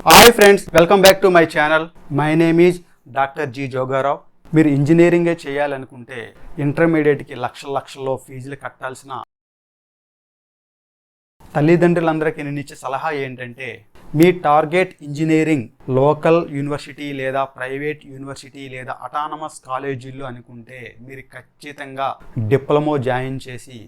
Hi friends welcome back to my channel my name is doctor G Jogarao మీరు ఇంజనీరింగే చేయాలనుకుంటే ఇంటర్మీడియట్కి లక్షల లక్షల్లో ఫీజులు కట్టాల్సిన తల్లిదండ్రులందరికీ నేను ఇచ్చే సలహా ఏంటంటే మీ టార్గెట్ ఇంజనీరింగ్ లోకల్ యూనివర్సిటీ లేదా ప్రైవేట్ యూనివర్సిటీ లేదా అటానమస్ కాలేజీలు అనుకుంటే మీరు ఖచ్చితంగా డిప్లొమో జాయిన్ చేసి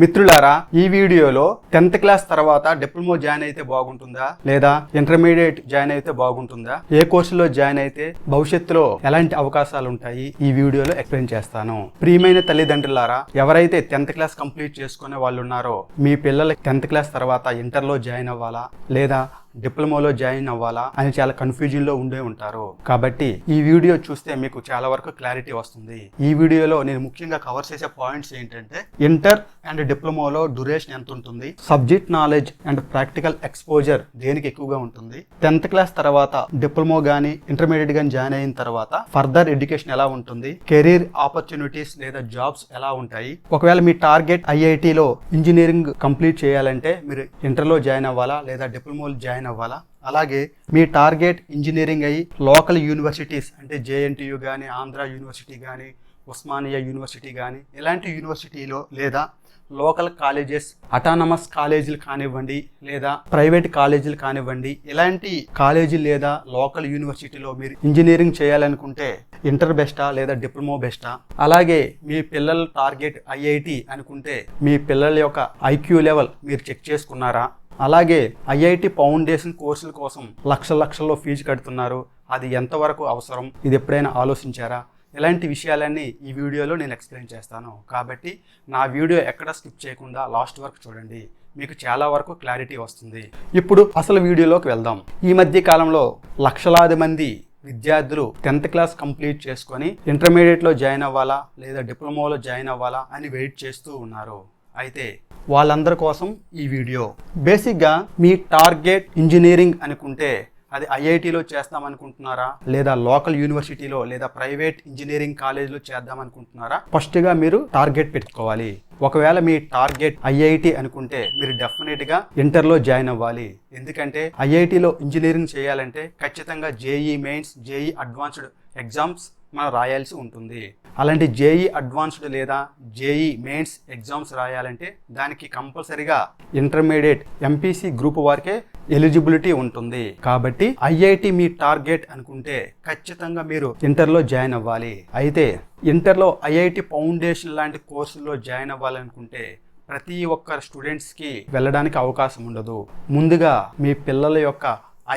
మిత్రులారా ఈ వీడియోలో టెన్త్ క్లాస్ తర్వాత డిప్లొమా జాయిన్ అయితే బాగుంటుందా? లేదా ఇంటర్మీడియట్ జాయిన్ అయితే బాగుంటుందా? ఏ కోర్సులో జాయిన్ అయితే భవిష్యత్తులో ఎలాంటి అవకాశాలు ఉంటాయి? ఈ వీడియోలో ఎక్స్ప్లెయిన్ చేస్తాను. ప్రియమైన తల్లిదండ్రులారా ఎవరైతే టెన్త్ క్లాస్ కంప్లీట్ చేసుకునే వాళ్ళు ఉన్నారో మీ పిల్లలకి టెన్త్ క్లాస్ తర్వాత ఇంటర్లో జాయిన్ అవ్వాలా? లేదా డిప్లొమాలో జాయిన్ అవ్వాలా అని చాలా కన్ఫ్యూజన్లో ఉండే ఉంటారు. కాబట్టి ఈ వీడియో చూస్తే మీకు చాలా వరకు క్లారిటీ వస్తుంది. ఈ వీడియోలో నేను ముఖ్యంగా కవర్ చేసే పాయింట్స్ ఏంటంటే ఇంటర్ అండ్ డిప్లొమాలో డ్యూరేషన్ ఎంత ఉంటుంది subject knowledge and practical exposure దేనికి ఎక్కువగా ఉంటుంది టెన్త్ క్లాస్ తర్వాత డిప్లొమా గానీ ఇంటర్మీడియట్ గానీ జాయిన్ అయిన తర్వాత ఫర్దర్ ఎడ్యుకేషన్ ఎలా ఉంటుంది కెరీర్ ఆపర్చునిటీస్ లేదా జాబ్స్ ఎలా ఉంటాయి ఒకవేళ మీ టార్గెట్ ఐఐటిలో ఇంజనీరింగ్ కంప్లీట్ చేయాలంటే మీరు ఇంటర్లో జాయిన్ అవ్వాలా లేదా డిప్లొమాలో జాయిన్ అవ్వాలా? అలాగే మీ టార్గెట్ ఇంజనీరింగ్ అయ్యి లోకల్ యూనివర్సిటీస్ అంటే జేఎన్టీయు కానీ ఆంధ్ర యూనివర్సిటీ కానీ ఉస్మానియా యూనివర్సిటీ కానీ ఇలాంటి యూనివర్సిటీలో లేదా లోకల్ కాలేజెస్ అటానమస్ కాలేజీలు కానివ్వండి లేదా ప్రైవేట్ కాలేజీలు కానివ్వండి ఇలాంటి కాలేజీ లేదా లోకల్ యూనివర్సిటీలో మీరు ఇంజనీరింగ్ చేయాలనుకుంటే ఇంటర్ బెస్టా లేదా డిప్లొమా బెస్టా? అలాగే మీ పిల్లల టార్గెట్ ఐఐటి అనుకుంటే మీ పిల్లల యొక్క ఐక్యూ లెవెల్ మీరు చెక్ చేసుకున్నారా? అలాగే ఐఐటి ఫౌండేషన్ కోర్సుల కోసం లక్ష లక్షల్లో ఫీజు కడుతున్నారు. అది ఎంతవరకు అవసరం? ఇది ఎప్పుడైనా ఆలోచించారా? ఇలాంటి విషయాలన్నీ ఈ వీడియోలో నేను ఎక్స్ప్లెయిన్ చేస్తాను. కాబట్టి నా వీడియో ఎక్కడ స్కిప్ చేయకుండా లాస్ట్ వరకు చూడండి. మీకు చాలా వరకు క్లారిటీ వస్తుంది. ఇప్పుడు అసలు వీడియోలోకి వెళ్దాం. ఈ మధ్య కాలంలో లక్షలాది మంది విద్యార్థులు టెన్త్ క్లాస్ కంప్లీట్ చేసుకొని ఇంటర్మీడియట్లో జాయిన్ అవ్వాలా లేదా డిప్లొమాలో జాయిన్ అవ్వాలా అని వెయిట్ చేస్తూ ఉన్నారు. అయితే వాళ్ళందరి కోసం ఈ వీడియో. బేసిక్గా మీ టార్గెట్ ఇంజనీరింగ్ అనుకుంటే అది ఐఐటిలో చేస్తాం అనుకుంటున్నారా లేదా లోకల్ యూనివర్సిటీలో లేదా ప్రైవేట్ ఇంజనీరింగ్ కాలేజ్లో చేద్దాం అనుకుంటున్నారా ఫస్ట్గా మీరు టార్గెట్ పెట్టుకోవాలి. ఒకవేళ మీ టార్గెట్ ఐఐటి అనుకుంటే మీరు డెఫినెట్గా ఇంటర్లో జాయిన్ అవ్వాలి. ఎందుకంటే ఐఐటిలో ఇంజనీరింగ్ చేయాలంటే ఖచ్చితంగా JEE Mains JEE Advanced exams మనం రాయాల్సి ఉంటుంది. అలాంటి జేఈ అడ్వాన్స్డ్ లేదా జేఈ మెయిన్స్ ఎగ్జామ్స్ రాయాలంటే దానికి కంపల్సరిగా ఇంటర్మీడియట్ ఎంపీసీ గ్రూప్ వారికే ఎలిజిబిలిటీ ఉంటుంది. కాబట్టి ఐఐటి మీ టార్గెట్ అనుకుంటే ఖచ్చితంగా మీరు ఇంటర్లో జాయిన్ అవ్వాలి. అయితే ఇంటర్లో ఐఐటి ఫౌండేషన్ లాంటి కోర్సుల్లో జాయిన్ అవ్వాలనుకుంటే ప్రతి ఒక్క స్టూడెంట్స్కి వెళ్ళడానికి అవకాశం ఉండదు. ముందుగా మీ పిల్లల యొక్క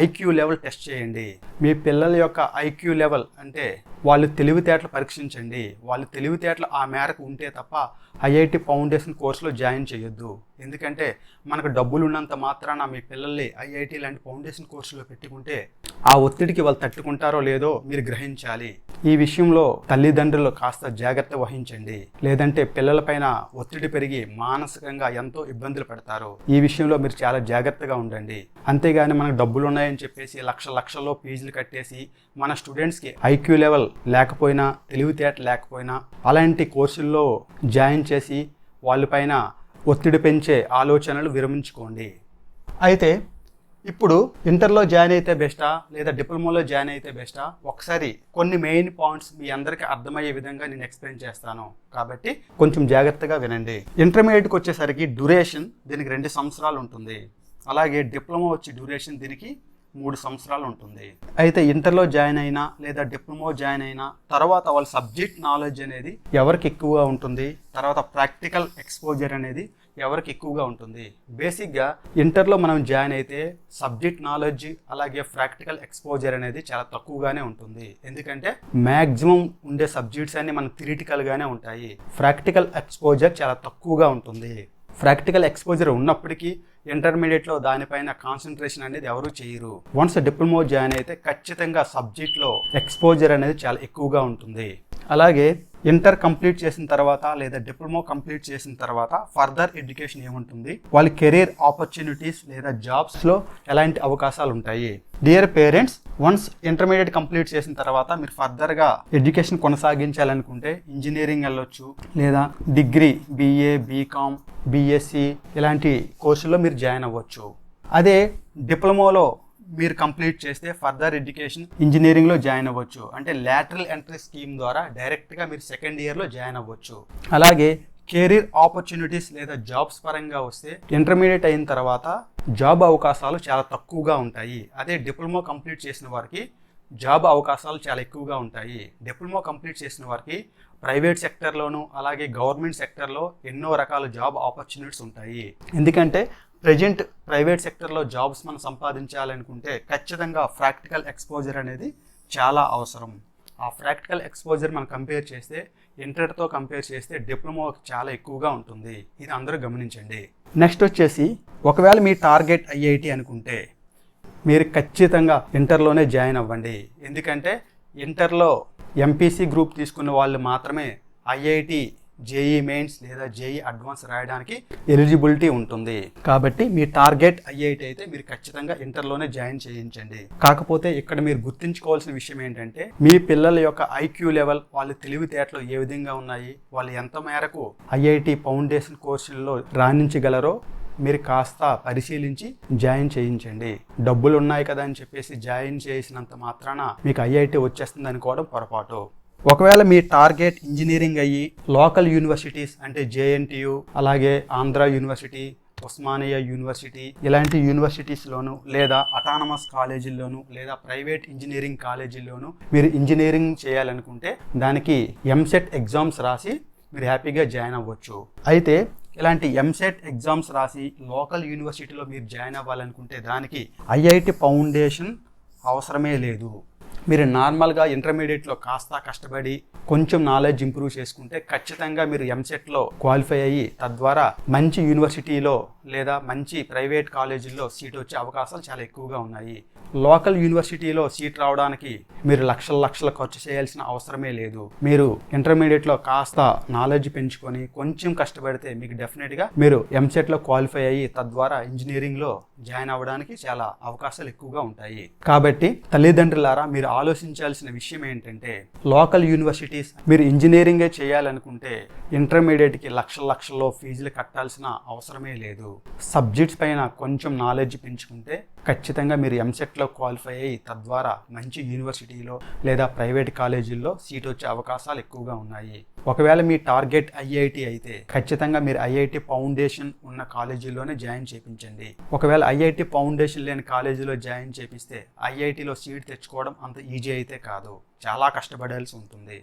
ఐక్యూ లెవెల్ టెస్ట్ చేయండి. మీ పిల్లల యొక్క ఐక్యూ లెవెల్ అంటే వాళ్ళు తెలివితేటలు పరీక్షించండి. వాళ్ళు తెలివితేటలు ఆ మేరకు ఉంటే తప్ప ఐఐటి ఫౌండేషన్ కోర్సులో జాయిన్ చేయొద్దు. ఎందుకంటే మనకు డబ్బులు ఉన్నంత మాత్రాన మీ పిల్లల్ని ఐఐటి లాంటి ఫౌండేషన్ కోర్సులో పెట్టుకుంటే ఆ ఒత్తిడికి వాళ్ళు తట్టుకుంటారో లేదో మీరు గ్రహించాలి. ఈ విషయంలో తల్లిదండ్రులు కాస్త జాగ్రత్త వహించండి. లేదంటే పిల్లలపైన ఒత్తిడి పెరిగి మానసికంగా ఎంతో ఇబ్బందులు పడతారు. ఈ విషయంలో మీరు చాలా జాగ్రత్తగా ఉండండి. అంతేగాని మనకు డబ్బులు ఉన్నాయని చెప్పేసి లక్ష లక్షల్లో ఫీజులు కట్టేసి మన స్టూడెంట్స్కి ఐక్యూ లెవెల్ లేకపోయినా తెలివితేట లేకపోయినా అలాంటి కోర్సుల్లో జాయిన్ చేసి వాళ్ళపైన ఒత్తిడి పెంచే ఆలోచనలు విరమించుకోండి. అయితే ఇప్పుడు ఇంటర్లో జాయిన్ అయితే బెస్టా? లేదా డిప్లొమాలో జాయిన్ అయితే బెస్టా? ఒకసారి కొన్ని మెయిన్ పాయింట్స్ మీ అందరికీ అర్థమయ్యే విధంగా నేను ఎక్స్ప్లెయిన్ చేస్తాను. కాబట్టి కొంచెం జాగ్రత్తగా వినండి. ఇంటర్మీడియట్కి వచ్చేసరికి డ్యూరేషన్ దీనికి రెండు సంవత్సరాలు ఉంటుంది. అలాగే డిప్లొమా వచ్చే డ్యూరేషన్ దీనికి మూడు సంవత్సరాలు ఉంటుంది. అయితే ఇంటర్లో జాయిన్ అయినా లేదా డిప్లొమా జాయిన్ అయినా తర్వాత వాళ్ళ సబ్జెక్ట్ నాలెడ్జ్ అనేది ఎవరికి ఎక్కువగా ఉంటుంది? తర్వాత ప్రాక్టికల్ ఎక్స్పోజర్ అనేది ఎవరికి ఎక్కువగా ఉంటుంది? బేసిక్గా ఇంటర్లో మనం జాయిన్ అయితే సబ్జెక్ట్ నాలెడ్జ్ అలాగే ప్రాక్టికల్ ఎక్స్పోజర్ అనేది చాలా తక్కువగానే ఉంటుంది. ఎందుకంటే మ్యాక్సిమం ఉండే సబ్జెక్ట్స్ అన్ని మనకు థిరిటికల్గానే ఉంటాయి. ప్రాక్టికల్ ఎక్స్పోజర్ చాలా తక్కువగా ఉంటుంది. ప్రాక్టికల్ ఎక్స్పోజర్ ఉన్నప్పటికీ ఇంటర్మీడియట్లో దానిపైన కాన్సన్ట్రేషన్ అనేది ఎవరు చేయరు. వన్స్ డిప్లొమా జాయిన్ అయితే ఖచ్చితంగా సబ్జెక్ట్లో ఎక్స్పోజర్ అనేది చాలా ఎక్కువగా ఉంటుంది. అలాగే ఇంటర్ కంప్లీట్ చేసిన తర్వాత లేదా డిప్లొమా కంప్లీట్ చేసిన తర్వాత ఫర్దర్ ఎడ్యుకేషన్ ఏముంటుంది? వాళ్ళ కెరీర్ ఆపర్చునిటీస్ లేదా జాబ్స్లో ఎలాంటి అవకాశాలు ఉంటాయి? Dear parents once intermediate complete చేసిన తర్వాత మీరు ఫర్దర్గా ఎడ్యుకేషన్ కొనసాగించాలనుకుంటే ఇంజనీరింగ్ వెళ్ళొచ్చు లేదా డిగ్రీ బీఏ బీకామ్ బీఎస్సీ ఇలాంటి కోర్సుల్లో మీరు జాయిన్ అవ్వచ్చు. అదే డిప్లొమాలో మీరు కంప్లీట్ చేస్తే ఫర్దర్ ఎడ్యుకేషన్ ఇంజనీరింగ్లో జాయిన్ అవ్వచ్చు. అంటే లాటరల్ ఎంట్రీ స్కీమ్ ద్వారా డైరెక్ట్గా మీరు సెకండ్ ఇయర్లో జాయిన్ అవ్వచ్చు. అలాగే కెరీర్ ఆపర్చునిటీస్ లేదా జాబ్స్ పరంగా వస్తే ఇంటర్మీడియట్ అయిన తర్వాత జాబ్ అవకాశాలు చాలా తక్కువగా ఉంటాయి. అదే డిప్లొమా కంప్లీట్ చేసిన వారికి జాబ్ అవకాశాలు చాలా ఎక్కువగా ఉంటాయి. డిప్లొమా కంప్లీట్ చేసిన వారికి ప్రైవేట్ సెక్టర్లోను అలాగే గవర్నమెంట్ సెక్టర్లో ఎన్నో రకాల జాబ్ ఆపర్చునిటీస్ ఉంటాయి. ఎందుకంటే ప్రజెంట్ ప్రైవేట్ సెక్టర్లో జాబ్స్ మనం సంపాదించాలనుకుంటే ఖచ్చితంగా ప్రాక్టికల్ ఎక్స్పోజర్ అనేది చాలా అవసరం. ఆ ప్రాక్టికల్ ఎక్స్పోజర్ మనం కంపేర్ చేస్తే ఇంటర్తో కంపేర్ చేస్తే డిప్లొమా చాలా ఎక్కువగా ఉంటుంది. ఇది అందరూ గమనించండి. నెక్స్ట్ వచ్చేసి ఒకవేళ మీ టార్గెట్ ఐఐటి అనుకుంటే మీరు ఖచ్చితంగా ఇంటర్లోనే జాయిన్ అవ్వండి. ఎందుకంటే ఇంటర్లో ఎంపీసీ గ్రూప్ తీసుకున్న వాళ్ళు మాత్రమే ఐఐటి జేఈ మెయిన్స్ లేదా జేఈ అడ్వాన్స్ రాయడానికి ఎలిజిబిలిటీ ఉంటుంది. కాబట్టి మీ టార్గెట్ ఐఐటి అయితే మీరు ఖచ్చితంగా ఇంటర్లోనే జాయిన్ చేయించండి. కాకపోతే ఇక్కడ మీరు గుర్తుంచుకోవాల్సిన విషయం ఏంటంటే మీ పిల్లల యొక్క ఐక్యూ లెవెల్ వాళ్ళ తెలివితేటలు ఏ విధంగా ఉన్నాయి వాళ్ళు ఎంత మేరకు ఐఐటి ఫౌండేషన్ కోర్సుల్లో రాణించగలరో మీరు కాస్త పరిశీలించి జాయిన్ చేయించండి. డబ్బులు ఉన్నాయి కదా అని చెప్పేసి జాయిన్ చేసినంత మాత్రాన మీకు ఐఐటి వచ్చేస్తుంది అనుకోవడం పొరపాటు. ఒకవేళ మీ టార్గెట్ ఇంజనీరింగ్ అయ్యి లోకల్ యూనివర్సిటీస్ అంటే జేఎన్టీయు అలాగే ఆంధ్ర యూనివర్సిటీ ఉస్మానియా యూనివర్సిటీ ఇలాంటి యూనివర్సిటీస్లోను లేదా అటానమస్ కాలేజీల్లోను లేదా ప్రైవేట్ ఇంజనీరింగ్ కాలేజీల్లోను మీరు ఇంజనీరింగ్ చేయాలనుకుంటే దానికి ఎంసెట్ ఎగ్జామ్స్ రాసి మీరు హ్యాపీగా జాయిన్ అవ్వచ్చు. అయితే ఇలాంటి ఎంసెట్ ఎగ్జామ్స్ రాసి లోకల్ యూనివర్సిటీలో మీరు జాయిన్ అవ్వాలనుకుంటే దానికి ఐఐటి ఫౌండేషన్ అవసరమే లేదు. మీరు నార్మల్గా ఇంటర్మీడియట్లో కాస్త కష్టపడి కొంచెం నాలెడ్జ్ ఇంప్రూవ్ చేసుకుంటే ఖచ్చితంగా మీరు ఎంసెట్లో క్వాలిఫై అయ్యి తద్వారా మంచి యూనివర్సిటీలో లేదా మంచి ప్రైవేట్ కాలేజీల్లో సీట్ వచ్చే అవకాశాలు చాలా ఎక్కువగా ఉన్నాయి. లోకల్ యూనివర్సిటీలో సీట్ రావడానికి మీరు లక్షల లక్షల ఖర్చు చేయాల్సిన అవసరమే లేదు. మీరు ఇంటర్మీడియట్లో కాస్త నాలెడ్జ్ పెంచుకొని కొంచెం కష్టపడితే మీకు డెఫినెట్గా మీరు ఎంసెట్లో క్వాలిఫై అయ్యి తద్వారా ఇంజనీరింగ్లో జాయిన్ అవ్వడానికి చాలా అవకాశాలు ఎక్కువగా ఉంటాయి. కాబట్టి తల్లిదండ్రులారా మీరు ఆలోచించాల్సిన విషయం ఏంటంటే లోకల్ యూనివర్సిటీస్ మీరు ఇంజనీరింగే చేయాలనుకుంటే ఇంటర్మీడియట్కి లక్షల లక్షల్లో ఫీజులు కట్టాల్సిన అవసరమే లేదు. సబ్జెక్ట్స్ పైన కొంచెం నాలెడ్జ్ పెంచుకుంటే ఖచ్చితంగా మీరు ఎంసెట్లో క్వాలిఫై అయ్యి తద్వారా మంచి యూనివర్సిటీలో లేదా ప్రైవేట్ కాలేజీల్లో సీట్ వచ్చే అవకాశాలు ఎక్కువగా ఉన్నాయి. ఒకవేళ మీ టార్గెట్ ఐఐటి అయితే ఖచ్చితంగా మీరు ఐఐటి ఫౌండేషన్ ఉన్న కాలేజీలోనే జాయిన్ చేయించండి ఒకవేళ ఐఐటి ఫౌండేషన్ లేని కాలేజీలో జాయిన్ చేపిస్తే ఐఐటిలో సీట్ తెచ్చుకోవడం అంత ఈజీ అయితే కాదు. చాలా కష్టపడాల్సి ఉంటుంది.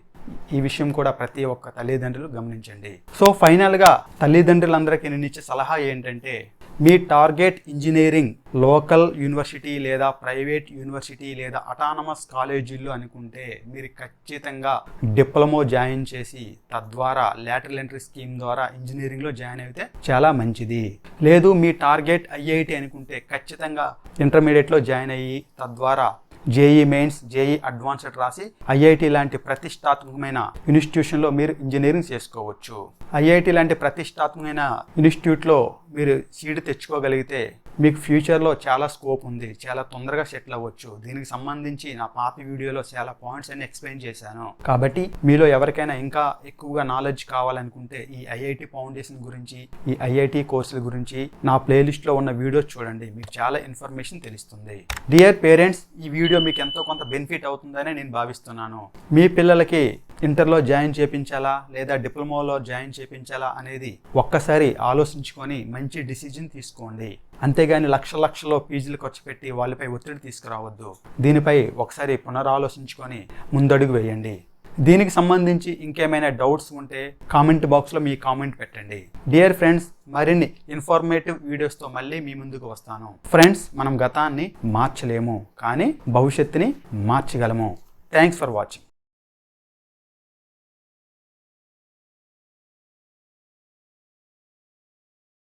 ఈ విషయం కూడా ప్రతి ఒక్క తల్లిదండ్రులు గమనించండి. సో ఫైనల్గా తల్లిదండ్రులందరికీ నేను ఇచ్చే సలహా ఏంటంటే మీ టార్గెట్ ఇంజనీరింగ్ లోకల్ యూనివర్సిటీ లేదా ప్రైవేట్ యూనివర్సిటీ లేదా అటానమస్ కాలేజీల్లో అనుకుంటే మీరు ఖచ్చితంగా డిప్లొమో జాయిన్ చేసి తద్వారా లేటరల్ ఎంట్రీ స్కీమ్ ద్వారా ఇంజనీరింగ్లో జాయిన్ అయితే చాలా మంచిది. లేదు మీ టార్గెట్ ఐఐటి అనుకుంటే ఖచ్చితంగా ఇంటర్మీడియట్లో జాయిన్ అయ్యి తద్వారా జేఈ మెయిన్స్ జేఈ అడ్వాన్స్డ్ రాసి ఐఐటి లాంటి ప్రతిష్టాత్మకమైన ఇన్స్టిట్యూషన్లో మీరు ఇంజనీరింగ్ చేసుకోవచ్చు. ఐఐటి లాంటి ప్రతిష్టాత్మకమైన ఇన్స్టిట్యూట్లో మీరు సీట్ తెచ్చుకోగలిగితే మీకు ఫ్యూచర్లో చాలా స్కోప్ ఉంది చాలా తొందరగా సెటిల్ అవ్వచ్చు. దీనికి సంబంధించి నా పాత వీడియోలో చాలా పాయింట్స్ అన్ని ఎక్స్ప్లెయిన్ చేశాను. కాబట్టి మీలో ఎవరికైనా ఇంకా ఎక్కువగా నాలెడ్జ్ కావాలనుకుంటే ఈ ఐఐటి ఫౌండేషన్ గురించి ఈ ఐఐటి కోర్సుల గురించి నా ప్లేలిస్ట్లో ఉన్న వీడియోస్ చూడండి. మీకు చాలా ఇన్ఫర్మేషన్ తెలుస్తుంది. డియర్ పేరెంట్స్ ఈ వీడియో మీకు ఎంతో కొంత బెనిఫిట్ అవుతుందని నేను భావిస్తున్నాను. మీ పిల్లలకి ఇంటర్లో జాయిన్ చేపించాలా లేదా డిప్లొమాలో జాయిన్ చేపించాలా అనేది ఒక్కసారి ఆలోచించుకొని మంచి డిసిజన్ తీసుకోండి. అంతేగాని లక్ష లక్షలో ఫీజులు ఖర్చు పెట్టి వాళ్ళపై ఒత్తిడి తీసుకురావద్దు. దీనిపై ఒకసారి పునరాలోచించుకొని ముందడుగు వేయండి. దీనికి సంబంధించి ఇంకేమైనా డౌట్స్ ఉంటే కామెంట్ బాక్స్లో మీ కామెంట్ పెట్టండి. డియర్ ఫ్రెండ్స్ మరిన్ని ఇన్ఫర్మేటివ్ వీడియోస్తో మళ్ళీ మీ ముందుకు వస్తాను. ఫ్రెండ్స్ మనం గతాన్ని మార్చలేము కానీ భవిష్యత్తుని మార్చగలము. Thanks for watching.